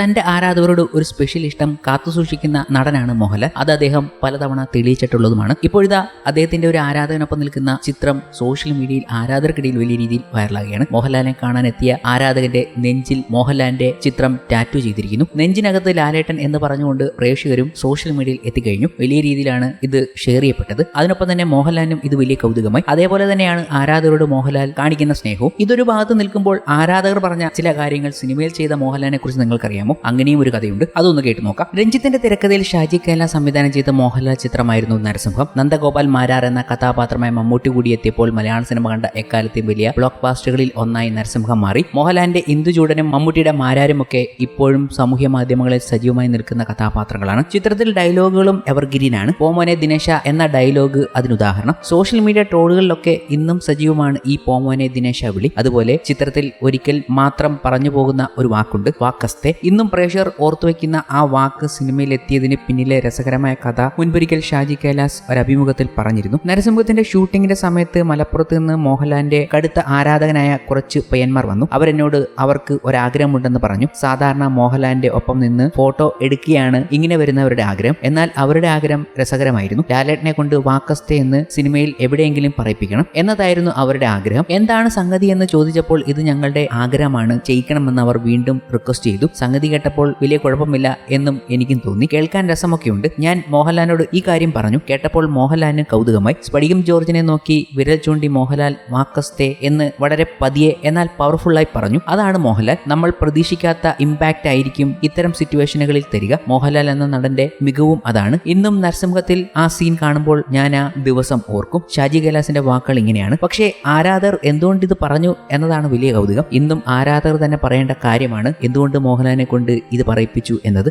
തന്റെ ആരാധകരോട് ഒരു സ്പെഷ്യൽ ഇഷ്ടം കാത്തുസൂക്ഷിക്കുന്ന നടനാണ് മോഹൻലാൽ. അത് അദ്ദേഹം പലതവണ തെളിയിച്ചിട്ടുള്ളതുമാണ്. ഇപ്പോഴിതാ അദ്ദേഹത്തിന്റെ ഒരു ആരാധകനൊപ്പം നിൽക്കുന്ന ചിത്രം സോഷ്യൽ മീഡിയയിൽ ആരാധകർക്കിടയിൽ വലിയ രീതിയിൽ വൈറലാകുകയാണ് മോഹൻലാലിനെ കാണാൻ എത്തിയ ആരാധകന്റെ നെഞ്ചിൽ മോഹൻലാലിന്റെ ചിത്രം ടാറ്റു ചെയ്തിരിക്കുന്നു. നെഞ്ചിനകത്ത് ലാലേട്ടൻ എന്ന് പറഞ്ഞുകൊണ്ട് പ്രേക്ഷകരും സോഷ്യൽ മീഡിയയിൽ എത്തിക്കഴിഞ്ഞു. വലിയ രീതിയിലാണ് ഇത് ഷെയർ ചെയ്യപ്പെട്ടത്. അതിനൊപ്പം തന്നെ മോഹൻലാലിനും ഇത് വലിയ കൗതുകമായി. അതേപോലെ തന്നെയാണ് ആരാധകരോട് മോഹൻലാൽ കാണിക്കുന്ന സ്നേഹവും. ഇതൊരു ഭാഗത്ത് നിൽക്കുമ്പോൾ ആരാധകർ പറഞ്ഞ ചില കാര്യങ്ങൾ സിനിമയിൽ ചെയ്ത മോഹൻലാലിനെ കുറിച്ച് നിങ്ങൾക്കറിയാമോ? അങ്ങനെയും ഒരു കഥയുണ്ട്. അതൊന്ന് കേട്ടു നോക്കാം. രഞ്ജിത്തിന്റെ തിരക്കഥയിൽ ഷാജി കേല സംവിധാനം ചെയ്ത മോഹൻലാൽ ചിത്രമായിരുന്നു നരസിംഹം. നന്ദഗോപാൽ മാരാർ എന്ന കഥാപാത്രമായ മമ്മൂട്ടി കൂടി എത്തിയപ്പോൾ മലയാള സിനിമ കണ്ട എക്കാലത്തെയും വലിയ ബ്ലോക്ക് ബാസ്റ്ററുകളിൽ ഒന്നായി നരസിംഹം മാറി. മോഹൻലാലിന്റെ ഇന്ദുചൂടനും മമ്മൂട്ടിയുടെ മാരാരും ഒക്കെ ഇപ്പോഴും സാമൂഹ്യ മാധ്യമങ്ങളിൽ സജീവമായി നിൽക്കുന്ന കഥാപാത്രങ്ങളാണ്. ചിത്രത്തിൽ ഡയലോഗുകളും എവർഗ്രീനാണ്. പോമോനെ ദിനേശ എന്ന ഡയലോഗ് അതിനുദാഹരണം. സോഷ്യൽ മീഡിയ ട്രോളുകളിലൊക്കെ ഇന്നും സജീവമാണ് ഈ പോമോനെ ദിനേശ വിളി. അതുപോലെ ചിത്രത്തിൽ ഒരിക്കൽ മാത്രം പറഞ്ഞു പോകുന്ന ഒരു വാക്കുണ്ട്. വാക്കസ്തെ. ഇന്നും പ്രേക്ഷകർ ഓർത്തുവെക്കുന്ന ആ വാക്ക് സിനിമയിൽ എത്തിയതിന് പിന്നിലെ രസകരമായ കഥ മുൻപൊരിക്കൽ ഷാജി കൈലാസ് ഒരു അഭിമുഖത്തിൽ പറഞ്ഞിരുന്നു. നരസിംഹത്തിന്റെ ഷൂട്ടിംഗിന്റെ സമയത്ത് മലപ്പുറത്ത് നിന്ന് മോഹൻലാലിന്റെ കടുത്ത ആരാധകനായ കുറച്ച് പയ്യന്മാർ വന്നു. അവരെന്നോട് അവർക്ക് ഒരാഗ്രഹമുണ്ടെന്ന് പറഞ്ഞു. സാധാരണ മോഹൻലാലിന്റെ ഒപ്പം നിന്ന് ഫോട്ടോ എടുക്കുകയാണ് ഇങ്ങനെ വരുന്നവരുടെ ആഗ്രഹം. എന്നാൽ അവരുടെ ആഗ്രഹം രസകരമായിരുന്നു. ലാലേട്ടനെ കൊണ്ട് വാക്കസ്തെ എന്ന് സിനിമയിൽ എവിടെയെങ്കിലും പറയിപ്പിക്കണം എന്നതായിരുന്നു അവരുടെ ആഗ്രഹം. എന്താണ് സംഗതി എന്ന് ചോദിച്ചപ്പോൾ ഇത് ഞങ്ങളുടെ ആഗ്രഹമാണ്. ചെയ്യിക്കണമെന്ന് അവർ വീണ്ടും റിക്വസ്റ്റ് ചെയ്തു. സംഗതി കേട്ടപ്പോൾ വലിയ കുഴപ്പമില്ല എന്നും എനിക്കും തോന്നി. കേൾക്കാൻ രസമൊക്കെയുണ്ട്. ഞാൻ മോഹൻലാലിനോട് ഈ കാര്യം പറഞ്ഞു. കേട്ടപ്പോൾ മോഹൻലാലിന് കൗതുകമായി. സ്പടികം ജോർജിനെ നോക്കി വിരൽ ചൂണ്ടി മോഹൻലാൽ മാക്കസ്തേ എന്ന് വളരെ പതിയെ എന്നാൽ പവർഫുള്ളായി പറഞ്ഞു. അതാണ് മോഹൻലാൽ. നമ്മൾ പ്രതീക്ഷിക്കാത്ത ഇമ്പാക്റ്റ് ആയിരിക്കും ഇത്തരം സിറ്റുവേഷനുകളിൽ തരിക. മോഹൻലാൽ എന്ന നടന്റെ മികവും അതാണ്. ഇന്നും നരസിംഹത്തിൽ ആ സീൻ കാണുമ്പോൾ ഞാൻ ആ ദിവസം ഓർക്കും. ഷാജി കൈലാസിന്റെ വാക്കുകൾ ഇങ്ങനെയാണ്. പക്ഷേ ആരാധർ എന്തുകൊണ്ട് ഇത് പറഞ്ഞു എന്നതാണ് വലിയ കൗതുകം. ഇന്നും ആരാധകർ തന്നെ പറയേണ്ട കാര്യമാണ് എന്തുകൊണ്ട് മോഹൻലാലിനെ കൊണ്ട് ഇത് പറയിപ്പിച്ചു എന്നത്